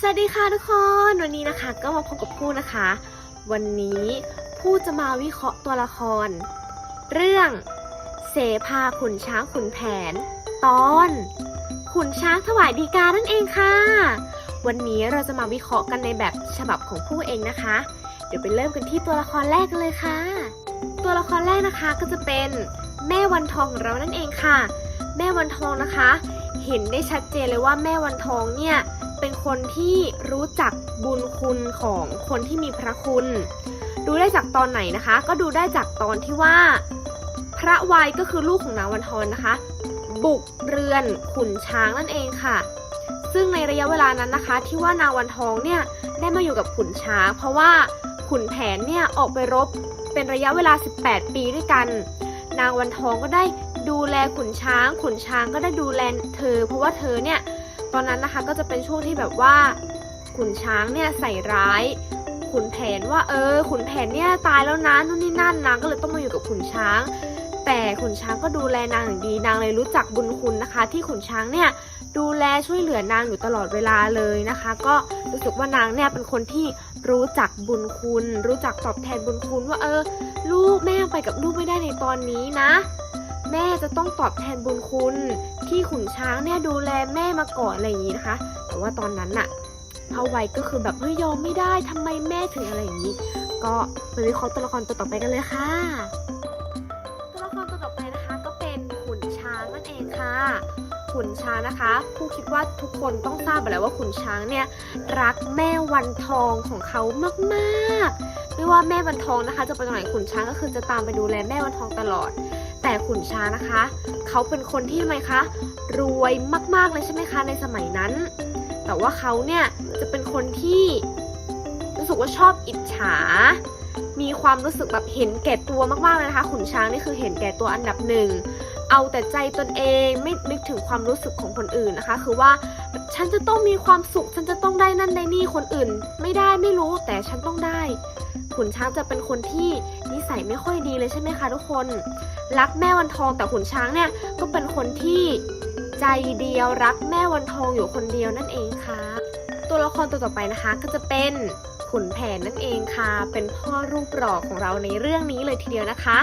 สวัสดีค่ะทุกคนวันนี้นะคะก็มาพบกับผู้นะคะ วันนี้ผู้จะมาวิเคราะห์ตัวละคร เรื่องเสภาขุนช้างขุนแผน ตอน ขุนช้างถวายดีกานั่นเองค่ะ วันนี้เราจะมาวิเคราะห์กันในแบบฉบับของผู้เองนะคะ เดี๋ยวไปเริ่มกันที่ตัวละครแรกกันเลยค่ะ ตัวละครแรกนะคะก็จะเป็นแม่วันทองของเรานั่นเองค่ะ แม่วันทองนะคะ เห็นได้ชัดเจนเลยว่าแม่วันทองเนี่ยเป็นคนที่รู้จักบุญคุณของคนที่มีพระคุณ ดูได้จากตอนไหนนะคะ ก็ดูได้จากตอนที่ว่า พระวัยก็คือลูกของนางวันทองนะคะ บุกเรือนขุนช้างนั่นเองค่ะ ซึ่งในระยะเวลานั้นนะคะ ที่ว่านางวันทองเนี่ยได้มาอยู่กับขุนช้าง เพราะว่าขุนแผนเนี่ยออกไปรบเป็นระยะเวลา 18 ปีด้วยกัน นางวันทองก็ได้ ดูแลขุนช้าง ขุนช้างก็ได้ดูแลเธอ เพราะว่าเธอเนี่ยตอนนั้นนะคะก็จะเป็นช่วงที่แบบว่าขุนช้างเนี่ยใส่ร้าย ขุนแผนว่าเออ ขุนแผนเนี่ยตายแล้วนะนู่นนี่นั่นนางก็เลยต้องมาอยู่กับขุนช้าง แต่ขุนช้างก็ดูแลนางอย่างดีนางเลยรู้จักบุญคุณนะคะ ที่ขุนช้างเนี่ยดูแลช่วยเหลือนางอยู่ตลอดเวลาเลยนะคะ ก็รู้สึกว่านางเนี่ยเป็นคนที่รู้จักบุญคุณ รู้จักตอบแทนบุญคุณว่าเออ ลูกแม่ไปกับลูกไม่ได้ในตอนนี้นะ แม่จะต้องตอบแทนบุญคุณที่ขุนช้างเนี่ยดูแลแม่มาก่อนอะไรอย่างนี้นะคะ แต่ว่าตอนนั้นน่ะพระไวยก็คือแบบเฮ้ยยอมไม่ได้ทำไมแม่ถึงอะไรอย่างนี้ ก็ไปวิเคราะห์ตัวละครตัวต่อไปกันเลยค่ะตัวละครตัวต่อไปนะคะก็เป็นขุนช้างนั่นเองค่ะ ขุนช้างนะคะผู้คิดว่าทุกคนต้องทราบไปแล้วว่าขุนช้างเนี่ยรักแม่วันทองของเขามากๆ ไม่ว่าแม่วันทองนะคะ จะไปตรงไหนขุนช้างก็คือจะตามไปดูแลแม่วันทองตลอด แต่ขุนช้างนะคะ เขาเป็นคนที่ทำไมคะ รวยมากๆเลยใช่ไหมคะในสมัยนั้น แต่ว่าเขาเนี่ยจะเป็นคนที่รู้สึกว่าชอบอิจฉา มีความรู้สึกแบบเห็นแก่ตัวมากๆเลยนะคะ ขุนช้างนี่คือเห็นแก่ตัวอันดับหนึ่ง เอาแต่ใจตนเองไม่นึกถึงความรู้สึกของคนอื่นนะคะ คือว่าฉันจะต้องมีความสุข ฉันจะต้องได้นั่นได้นี่คนอื่น ไม่ได้ไม่รู้แต่ฉันต้องได้ขุนช้างจะเป็นคนที่นิสัยไม่ค่อยดีเลยใช่ไหมคะทุกคน รักแม่วันทองแต่ขุนช้างเนี่ยก็เป็นคนที่ใจเดียวรักแม่วันทองอยู่คนเดียวนั่นเองค่ะ ตัวละครตัวต่อไปนะคะก็จะเป็นขุนแผนนั่นเองค่ะ เป็นพ่อรูปหล่อของเราในเรื่องนี้เลยทีเดียวนะคะ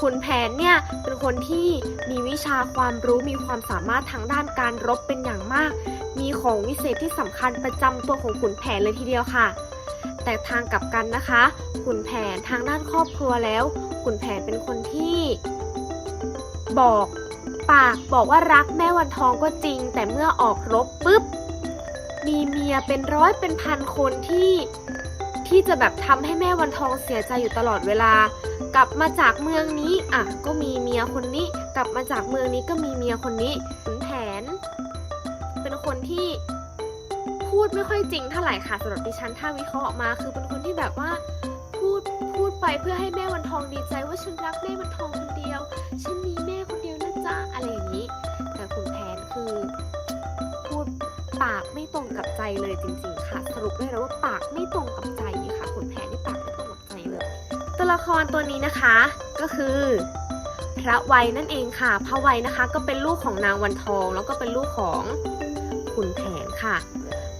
ขุนแผนเนี่ยเป็นคนที่มีวิชาความรู้มีความสามารถทางด้านการรบเป็นอย่างมาก มีของวิเศษที่สำคัญประจำตัวของขุนแผนเลยทีเดียวค่ะ แต่ทางกลับกันนะคะขุนแผนทางด้านครอบครัวแล้วขุนแผนเป็นคนที่ บอกปากบอกว่ารักแม่วันทองก็จริง แต่เมื่อออกรบปุ๊บมีเมียเป็นร้อยเป็นพันคนที่ที่จะแบบทำให้แม่วันทองเสียใจอยู่ตลอดเวลา กลับมาจากเมืองนี้อะก็มีเมียคนนี้ กลับมาจากเมืองนี้ก็มีเมียคนนี้ขุนแผน เป็นคนที่พูดไม่ค่อยจริงเท่าไหร่ค่ะสำหรับดิฉันถ้าวิเคราะห์ออกมา คือเป็นคนที่แบบว่าพูดพูดไปเพื่อให้แม่วันทองดีใจว่าฉันรักแม่วันทองคนเดียวฉันมีแม่คนเดียวนะจ๊ะอะไรอย่างนี้ แต่คุณแผนคือ พูดปากไม่ตรงกับใจเลยจริง ๆ ค่ะ สรุปได้แล้วว่าปากไม่ตรงกับใจค่ะคุณแผนนี่ปาก ละครตัวนี้นะคะ ก็คือ พระไวยนั่นเองค่ะพระไวยนะคะ ก็เป็นลูกของนางวันทอง แล้วก็เป็นลูกของขุนแผนค่ะ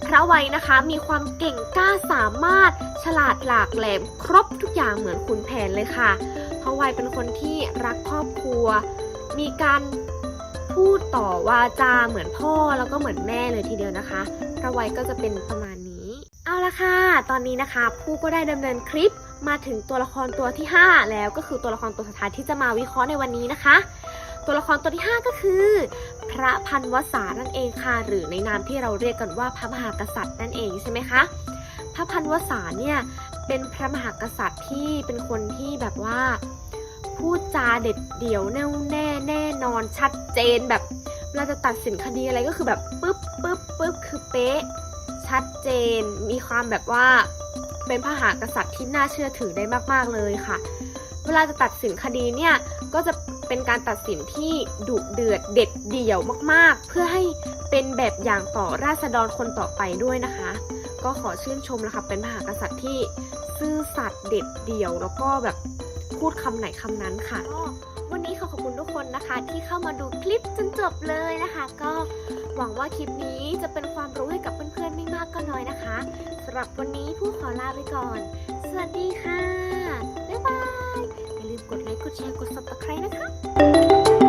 พระไวยนะคะมีความเก่งกล้าสามารถฉลาดหลากแหลมครบทุกอย่างเหมือนขุนแผนเลยค่ะพระไวยเป็นคนที่รักครอบครัว มีการพูดต่อวาจาเหมือนพ่อแล้วก็เหมือนแม่เลยทีเดียวนะคะ พระไวยก็จะเป็นประมาณนี้ เอาละค่ะ ตอนนี้นะคะ ผู้ก็ได้ดำเนินคลิป มาถึงตัวละครตัวที่ 5 แล้วก็คือตัวละครตัวสุดท้ายที่จะมาวิเคราะห์ในวันนี้นะคะ ตัวละครตัวที่ 5 ก็คือ พระพันวษานั่นเองค่ะ หรือในนามที่เราเรียกกันว่าพระมหากษัตริย์นั่นเองใช่ไหมคะพระพันวษาเนี่ยเป็นพระมหากษัตริย์ที่เป็นคนที่แบบว่าพูดจาเด็ดเดี่ยวแน่วแน่แน่นอนชัดเจนแบบเวลาจะตัดสินคดีอะไรก็คือแบบปึ๊บปึ๊บปึ๊บคือเป๊ะชัดเจนมีความแบบว่า เป็นพระหากษัตริย์ที่น่าเชื่อถือได้มาก ๆ เลยค่ะ เวลาจะตัดสินคดีเนี่ยก็จะเป็นการตัดสินที่ดุเดือดเด็ดเดี่ยวมากๆ เพื่อให้เป็นแบบอย่างต่อราษฎรคนต่อไปด้วยนะคะ ก็ขอชื่นชมนะคะเป็นพระมหากษัตริย์ที่ซื่อสัตย์เด็ดเดี่ยว แล้วก็แบบพูดคำไหนคำนั้นค่ะ วันนี้ขอขอบคุณทุกคนนะคะ ที่เข้ามาดูคลิปจนจบเลยนะคะ ก็ หวังว่าคลิปนี้จะเป็นความรู้ให้กับเพื่อนๆไม่มากก็น้อยนะคะสำหรับวันนี้ผู้ขอลาไปก่อน สวัสดีค่ะ บ๊ายบาย อย่าลืมกดไลค์ กดแชร์ กด subscribe นะคะ